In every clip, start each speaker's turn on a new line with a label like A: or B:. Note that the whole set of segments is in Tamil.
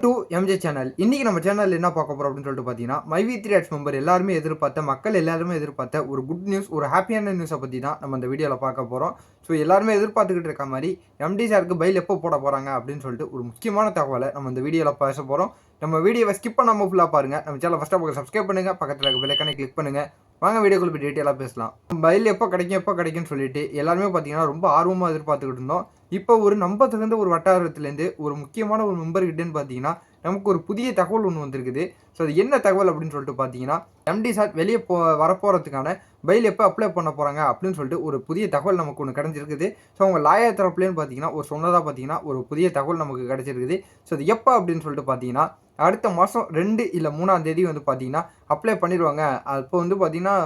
A: டு எம்ஜே சேனல் இன்னைக்கு நம்ம சேனல் என்ன பார்க்க போறோம் அப்படின்னு சொல்லிட்டு பார்த்தீங்கன்னா மைவி த்ரீ ஆட்ஸ் மெம்பர் எல்லாருமே எதிர்பார்த்த மக்கள் எல்லாருமே எதிர்பார்த்த ஒரு குட் நியூஸ் ஒரு ஹாப்பியான நியூஸை பற்றி தான் நம்ம இந்த வீடியோவில் பார்க்க போகிறோம் ஸோ எல்லாருமே எதிர்பார்த்துக்கிட்டு இருக்க மாதிரி எம்டி சாருக்கு பைல் எப்போ போட போகிறாங்க அப்படின்னு சொல்லிட்டு ஒரு முக்கியமான தகவலை நம்ம இந்த வீடியோவில் பேச போகிறோம் நம்ம வீடியோவை ஸ்கிப் பண்ணாமல் ஃபுல்லாக பாருங்கள் நம்ம சேனல் ஃபஸ்ட்டாக பார்க்க சப்ஸ்கிரைப் பண்ணுங்கள் பக்கத்தில் இருக்க பெல்லைக்கானே கிளிக் பண்ணுங்கள் வாங்க வீடியோக்குள்ள போய் டீட்டெயிலாக பேசலாம். பயில் எப்போ கிடைக்கும் எப்போ கிடைக்கும்னு சொல்லிட்டு எல்லாருமே பார்த்தீங்கன்னா ரொம்ப ஆர்வமாக எதிர்பார்த்துக்கிட்டு இருந்தோம். இப்போ ஒரு நம்ப தகுந்த ஒரு வட்டாரத்துலேருந்து ஒரு முக்கியமான ஒரு மெம்பர் கிட்டேன்னு பார்த்தீங்கன்னா நமக்கு ஒரு புதிய தகவல் ஒன்று வந்திருக்குது. ஸோ அது என்ன தகவல் அப்படின்னு சொல்லிட்டு பார்த்தீங்கன்னா எம்டி சார் வெளியே போ வரப்போகிறதுக்கான பைல் எப்போ அப்ளை பண்ண போகிறாங்க அப்படின்னு சொல்லிட்டு ஒரு புதிய தகவல் நமக்கு ஒன்று கிடச்சிருக்குது ஸோ அவங்க லாயர் தரப்புலேன்னு பார்த்தீங்கன்னா ஒரு சொன்னதாக பார்த்தீங்கன்னா ஒரு புதிய தகவல் நமக்கு கிடச்சிருக்குது. ஸோ அது எப்போ அப்படின்னு சொல்லிட்டு பார்த்தீங்கன்னா அடுத்த மாதம் ரெண்டு இல்லை மூணாம் தேதி வந்து பார்த்தீங்கன்னா அப்ளை பண்ணிடுவாங்க அப்போ வந்து பார்த்தீங்கன்னா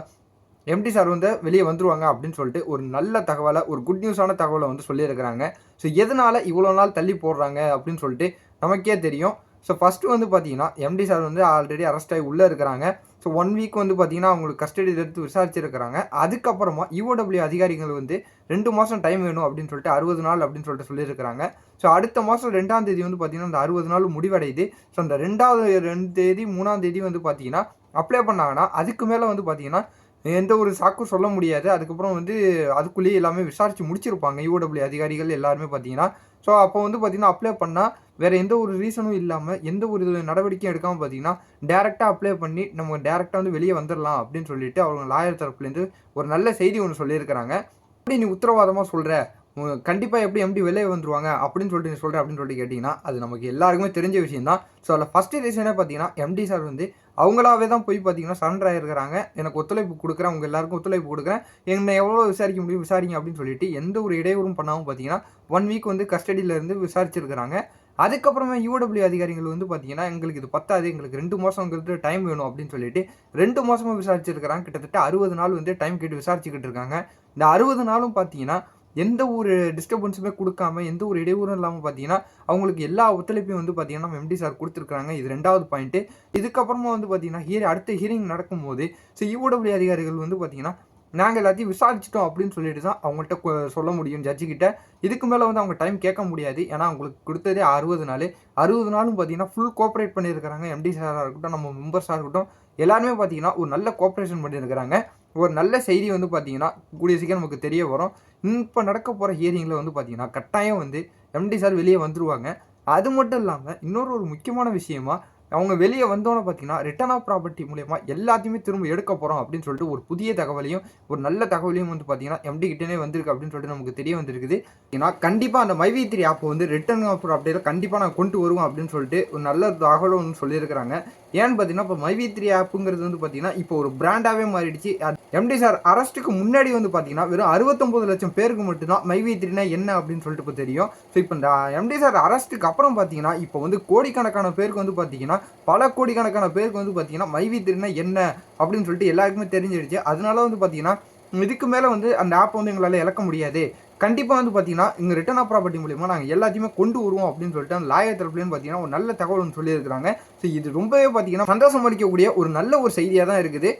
A: எம்டி சார் வந்து வெளியே வந்துருவாங்க அப்படின்னு சொல்லிட்டு ஒரு நல்ல தகவலை ஒரு குட் நியூஸான தகவலை வந்து சொல்லியிருக்கிறாங்க. ஸோ எதனால் இவ்வளோ நாள் தள்ளி போடுறாங்க அப்படின்னு சொல்லிட்டு நமக்கே தெரியும். ஸோ ஃபஸ்ட்டு வந்து பார்த்தீங்கன்னா எம்டி சார் வந்து ஆல்ரெடி அரெஸ்ட் ஆகி உள்ளே இருக்கிறாங்க. ஸோ ஒன் வீக் வந்து பார்த்தீங்கன்னா அவங்களுக்கு கஸ்டடியில் எடுத்து விசாரிச்சிருக்கிறாங்க. அதுக்கப்புறமா இஓடபிள்யூ அதிகாரிகள் வந்து ரெண்டு மாதம் டைம் வேணும் அப்படின்னு சொல்லிட்டு அறுபது நாள் அப்படின்னு சொல்லிட்டு சொல்லியிருக்கிறாங்க. ஸோ அடுத்த மாதம் ரெண்டாம் தேதி வந்து பார்த்தீங்கன்னா அந்த அறுபது நாள் முடிவடையுது. ஸோ அந்த ரெண்டாவது ரெண்டு தேதி மூணாம் தேதி வந்து பார்த்தீங்கன்னா அப்ளை பண்ணாங்கன்னா அதுக்கு மேலே வந்து பார்த்தீங்கன்னா எந்த ஒரு சாக்கும் சொல்ல முடியாது. அதுக்கப்புறம் வந்து அதுக்குள்ளேயே எல்லாமே விசாரித்து முடிச்சிருப்பாங்க. யூடபிள்யூ அதிகாரிகள் எல்லாருமே பார்த்தீங்கன்னா ஸோ அப்போ வந்து பார்த்தீங்கன்னா அப்ளை பண்ணால் வேறு எந்த ஒரு ரீசனும் இல்லாமல் எந்த ஒரு நடவடிக்கையும் எடுக்காமல் பார்த்தீங்கன்னா டேரெக்டாக அப்ளை பண்ணி நம்ம டேரெக்டாக வந்து வெளியே வந்துடலாம் அப்படின்னு சொல்லிட்டு அவங்க லாயர் தரப்புலேருந்து ஒரு நல்ல செய்தி ஒன்று சொல்லியிருக்கிறாங்க. அப்படி நீ உத்தரவாதமாக சொல்கிற கண்டிப்பாக எப்படி எம்டி வெளியே வந்துருவாங்க? அப்படின்னு சொல்லிட்டு நீ சொல்கிறேன் அப்படின்னு சொல்லிட்டு கேட்டிங்கன்னா அது நமக்கு எல்லாருக்குமே தெரிஞ்ச விஷயம் தான் ஸோ அதில் ஃபஸ்ட்டு ரீசனே பார்த்தீங்கன்னா எம்டி சார் வந்து அவங்களாவே தான் போய் பார்த்தீங்கன்னா சரண்டர் ஆகிருக்கிறாங்க எனக்கு ஒத்துழைப்பு கொடுக்குறேன். அவங்க எல்லாருக்கும் ஒத்துழைப்பு கொடுக்குறேன். என்னை எவ்வளோ விசாரிக்க முடியும்? விசாரிங்க அப்படின்னு சொல்லிட்டு எந்த ஒரு இடையூறும் பண்ணாமல் பார்த்தீங்கன்னா ஒன் வீக் வந்து கஸ்டடியில் இருந்து விசாரிச்சிருக்கிறாங்க. அதுக்கப்புறமா யூடபிள்யூ அதிகாரிகள் வந்து பார்த்தீங்கன்னா எங்களுக்கு இது பத்தாது எங்களுக்கு ரெண்டு மாதங்கிறது டைம் வேணும் அப்படின்னு சொல்லிட்டு ரெண்டு மாதமாக விசாரிச்சிருக்கிறாங்க. கிட்டத்தட்ட அறுபது நாள் வந்து டைம் கேட்டு விசாரிச்சுக்கிட்டு இருக்காங்க. இந்த அறுபது நாளும் பார்த்தீங்கன்னா எந்த ஒரு டிஸ்டர்பன்ஸுமே கொடுக்காம எந்த ஒரு இடையூறும் இல்லாமல் பார்த்தீங்கன்னா அவங்களுக்கு எல்லா ஒத்துழைப்பையும் வந்து பார்த்தீங்கன்னா நம்ம எம்டி சார் கொடுத்துருக்காங்க இது ரெண்டாவது பாயிண்ட்டு இதுக்கப்புறமா வந்து பார்த்தீங்கன்னா ஹியர் அடுத்த ஹியரிங் நடக்கும்போது ஸோ யூடபிள்யூ அதிகாரிகள் வந்து பார்த்தீங்கன்னா நாங்கள் எல்லாத்தையும் விசாரிச்சிட்டோம் அப்படின்னு சொல்லிட்டு தான் அவங்கள்ட்ட சொல்ல முடியும் ஜட்ஜிக்கிட்ட இதுக்கு மேலே வந்து அவங்க டைம் கேட்க முடியாது. ஏன்னா அவங்களுக்கு கொடுத்ததே அறுபது நாள். அறுபது நாளும் பார்த்தீங்கன்னா ஃபுல் கோஆப்ரேட் பண்ணியிருக்கிறாங்க. எம்டி சாராக இருக்கட்டும் நம்ம மெம்பர்ஸாக இருக்கட்டும் எல்லாருமே பார்த்தீங்கன்னா ஒரு நல்ல கோஆப்ரேஷன் பண்ணியிருக்கிறாங்க. ஒரு நல்ல செய்தி வந்து பார்த்தீங்கன்னா கூடிய சீக்கிரம் நமக்கு தெரிய வரும். இப்போ நடக்க போகிற ஹியரிங்கில் வந்து பார்த்தீங்கன்னா கட்டாயம் வந்து எம்டி சார் வெளியே வந்துருவாங்க. அது மட்டும் இல்லாமல் இன்னொரு ஒரு முக்கியமான விஷயமா அவங்க வெளியே வந்தோன்னே பார்த்தீங்கன்னா ரிட்டர்ன் ஆஃப் ப்ராப்பர்ட்டி மூலயமா எல்லாத்தையுமே திரும்ப எடுக்க போகிறோம் அப்படின்னு சொல்லிட்டு ஒரு புதிய தகவலையும் ஒரு நல்ல தகவலையும் வந்து பார்த்தீங்கன்னா எம்டி கிட்டே வந்திருக்கு அப்படின்னு சொல்லிட்டு நமக்கு தெரிய வந்திருக்குது. ஏன்னா கண்டிப்பாக அந்த மைவி த்ரீ ஆப் வந்து ரிட்டர்ன் ஆஃப் ப்ராப்பர்ட்டியில் கண்டிப்பாக நான் கொண்டு வருவோம் அப்படின்னு சொல்லிட்டு ஒரு நல்ல தகவலும் ஒன்று சொல்லியிருக்கிறாங்க. ஏன்னு பார்த்தீங்கன்னா இப்போ மைவி த்ரீ ஆப்புங்கிறது வந்து பார்த்தீங்கன்னா இப்போ ஒரு பிராண்டாகவே மாறிடுச்சு. எம்டி சார் அரெஸ்ட்டுக்கு முன்னாடி வந்து பார்த்தீங்கன்னா வெறும் அறுபத்தொம்பது லட்சம் பேருக்கு மட்டும்தான் மைவி த்ரீனா என்ன அப்படின்னு சொல்லிட்டு இப்போ தெரியும். ஸோ இப்போ இந்த எம்டி சார் அரெஸ்ட்டுக்கு அப்புறம் பார்த்தீங்கன்னா இப்போ வந்து கோடிக்கணக்கான பேருக்கு வந்து பார்த்தீங்கன்னா பல கோடிக்கணக்கான பேருக்கு வந்து பார்த்தீங்கன்னா மைவி த்ரீனா என்ன அப்படின்னு சொல்லிட்டு எல்லாருக்குமே தெரிஞ்சிடுச்சு அதனால வந்து பார்த்தீங்கன்னா இதுக்கு மேலே வந்து அந்த ஆப் வந்து எங்களால் இழக்க முடியாது. கண்டிப்பாக வந்து பார்த்தீங்கன்னா இங்கே ரிட்டர்ன் ஆஃப் ப்ராப்பர்ட்டி மூலியமாக நாங்கள் எல்லாத்தையுமே கொண்டு வருவோம் அப்படின்னு சொல்லிட்டு அந்த லாயர் தரப்புலேன்னு பார்த்தீங்கன்னா ஒரு நல்ல தகவல் ஒன்று சொல்லியிருக்கிறாங்க. ஸோ இது ரொம்பவே பார்த்தீங்கன்னா சந்தோஷம் அளிக்கக்கூடிய ஒரு நல்ல ஒரு செய்தியாக தான் இருக்குது.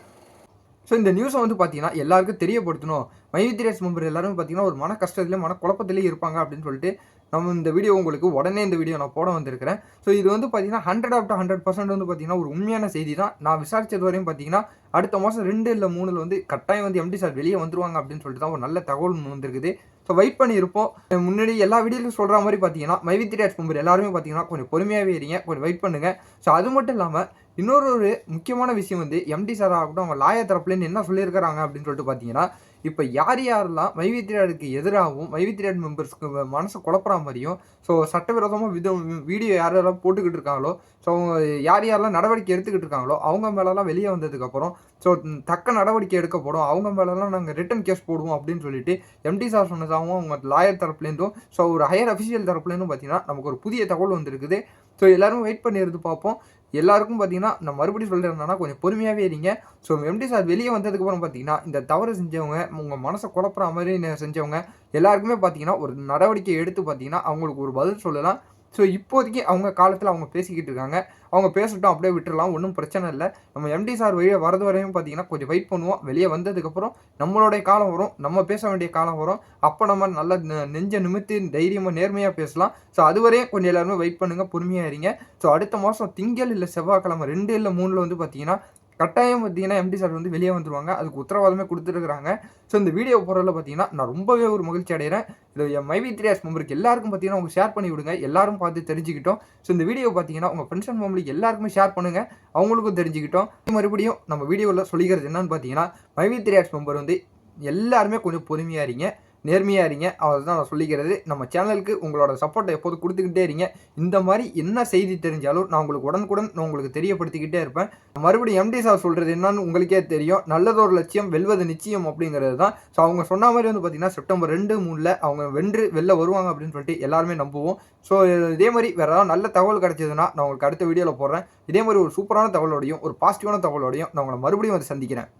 A: ஸோ இந்த நியூஸை வந்து பார்த்தீங்கன்னா எல்லாருக்கும் தெரியப்படுத்தணும். மைவித்ரேஸ் மெம்பர் எல்லாரும் பார்த்தீங்கன்னா ஒரு மன கஷ்டத்துலேயே மன குழப்பத்திலேயே இருப்பாங்க அப்படின்னு சொல்லிட்டு நம்ம இந்த வீடியோ உங்களுக்கு உடனே இந்த வீடியோ நான் போட வந்திருக்கிறேன். ஸோ இது வந்து பார்த்தீங்கன்னா ஹண்ட்ரட் ஆஃப் ஹண்ட்ரட் பர்சன்ட் வந்து பார்த்தீங்கன்னா ஒரு உண்மையான செய்தி தான் நான் விசாரித்தது வரையும் பார்த்தீங்கன்னா அடுத்த மாதம் ரெண்டு இல்லை மூணில் வந்து கட்டாயம் வந்து எம்டி சார் வெளியே வந்துருவாங்க அப்படின்னு சொல்லிட்டு தான் ஒரு நல்ல தகவல் வந்திருக்குது. ஸோ வெயிட் பண்ணியிருப்போம். முன்னாடி எல்லா வீடியோலையும் சொல்கிற மாதிரி பார்த்தீங்கன்னா மைவித்திரியாஸ் மெம்பர் எல்லாருமே பார்த்தீங்கன்னா கொஞ்சம் பொறுமையாகவே இருங்க. கொஞ்சம் வெயிட் பண்ணுங்கள் ஸோ அது மட்டும் இல்லாமல் இன்னொரு ஒரு முக்கியமான விஷயம் வந்து எம்டி சார் ஆகட்டும் அவங்க லாயர் தரப்புலேருந்து என்ன சொல்லியிருக்கிறாங்க அப்படின்னு சொல்லிட்டு பார்த்தீங்கன்னா இப்போ யார் யாரெல்லாம் மைவித்திரியாடுக்கு எதிராகவும் மைவித்திரியாடு மெம்பர்ஸ்க்கு மனசை குழப்புற மாதிரியும் ஸோ சட்டவிரோதமாக வித வீடியோ யார் யாரெல்லாம் போட்டுக்கிட்டு இருக்காங்களோ ஸோ அவங்க யார் யாரெல்லாம் நடவடிக்கை எடுத்துக்கிட்டு இருக்காங்களோ அவங்க மேலெல்லாம் வெளியே வந்ததுக்கப்புறம் ஸோ தக்க நடவடிக்கை எடுக்கப்படும் அவங்க மேலெல்லாம் நாங்கள் ரிட்டன் கேஸ் போடுவோம் அப்படின்னு சொல்லிட்டு எம்டி சார் சொன்னதாகவும் அவங்க லாயர் தரப்புலேருந்தும் ஸோ ஒரு ஹையர் அஃபிஷியல் தரப்புலேருந்தும் பார்த்தீங்கன்னா நமக்கு ஒரு புதிய தகவல் வந்திருக்குது. ஸோ எல்லோரும் வெயிட் பண்ணி இருந்து பார்ப்போம். எல்லாருக்கும் பார்த்தீங்கன்னா நான் மறுபடியும் சொல்லியிருந்தேன்னா கொஞ்சம் பொறுமையாகவே இருங்க. ஸோ எம்டி சார் வெளியே வந்ததுக்கப்புறம் பார்த்தீங்கன்னா இந்த தவறு செஞ்சவங்க உங்கள் மனசை குழப்புற மாதிரி செஞ்சவங்க எல்லாருக்குமே பார்த்தீங்கன்னா ஒரு நடவடிக்கை எடுத்து பார்த்தீங்கன்னா அவங்களுக்கு ஒரு பதில் சொல்லலாம். ஸோ இப்போதைக்கு அவங்க காலத்தில் அவங்க பேசிக்கிட்டு இருக்காங்க. அவங்க பேசட்டும் அப்படியே விட்டுடலாம் ஒன்றும் பிரச்சனை இல்லை. நம்ம எம்டி சார் வெளியே வரது வரையும் பார்த்தீங்கன்னா கொஞ்சம் வெயிட் பண்ணுவோம். வெளியே வந்ததுக்கப்புறம் நம்மளுடைய காலம் வரும். நம்ம பேச வேண்டிய காலம் வரும். அப்போ நம்ம நல்லா நெ- நெஞ்ச நிமித்தி தைரியமாக நேர்மையாக பேசலாம். ஸோ அதுவரையும் கொஞ்சம் எல்லாருமே வெயிட் பண்ணுங்கள் பொறுமையாக இருங்க. ஸோ அடுத்த மாதம் திங்கள் இல்லை செவ்வாய்க்கிழமை ரெண்டு இல்லை மூணில் வந்து பார்த்தீங்கன்னா கட்டாயம் பார்த்தீங்கன்னா எம்டி சார் வந்து வெளியே வந்துருவாங்க. அதுக்கு உத்தரவாதமே கொடுத்துருக்குறாங்க. ஸோ இந்த வீடியோ போகிறதுல பார்த்தீங்கன்னா நான் ரொம்பவே ஒரு மகிழ்ச்சி அடைகிறேன் இது என் மைவி த்ரீ மெம்பருக்கு எல்லாருக்கும் பார்த்தீங்கன்னா அவங்க ஷேர் பண்ணி விடுங்க. எல்லாரும் பார்த்து தெரிஞ்சுக்கிட்டோம். ஸோ இந்த வீடியோ பார்த்தீங்கன்னா உங்கள் ஃப்ரெண்ட்ஸ் அண்ட் ஃபேமிலிக்கு எல்லாருக்குமே ஷேர் பண்ணுங்கள் அவங்களுக்கும் தெரிஞ்சுக்கிட்டோம். மறுபடியும் நம்ம வீடியோவில் சொல்லிக்கிறது என்னன்னு பார்த்தீங்கன்னா மைவி த்ரீ மெம்பர் வந்து எல்லாருமே கொஞ்சம் பொறுமையாக இருங்க. நேர்மையாக இருங்க. அதுதான் நான் சொல்லிக்கிறது. நம்ம சேனலுக்கு உங்களோட சப்போர்ட்டை எப்போதும் கொடுத்துக்கிட்டே இருங்க. இந்த மாதிரி என்ன செய்தி தெரிஞ்சாலும் நான் உங்களுக்கு உடனுக்குடன் நான் உங்களுக்கு தெரியப்படுத்திக்கிட்டே இருப்பேன். மறுபடியும் எம்டி சார் சொல்கிறது என்னன்னு உங்களுக்கே தெரியும். நல்லதொரு லட்சியம் வெல்வது நிச்சயம் அப்படிங்கிறது தான். ஸோ அவங்க சொன்ன மாதிரி வந்து பார்த்தீங்கன்னா செப்டம்பர் ரெண்டு மூணில் அவங்க வென்று வெளில வருவாங்க அப்படின்னு சொல்லிட்டு எல்லாருமே நம்புவோம். ஸோ இதே மாதிரி வேறு ஏதாவது நல்ல தகவல் கிடைச்சதுன்னா நான் உங்களுக்கு அடுத்த வீடியோவில் போடுறேன். இதே மாதிரி ஒரு சூப்பரான தகவலோடையும் ஒரு பாசிட்டிவான தகவலோடையும் நான் உங்களை மறுபடியும் வந்து சந்திக்கிறேன்.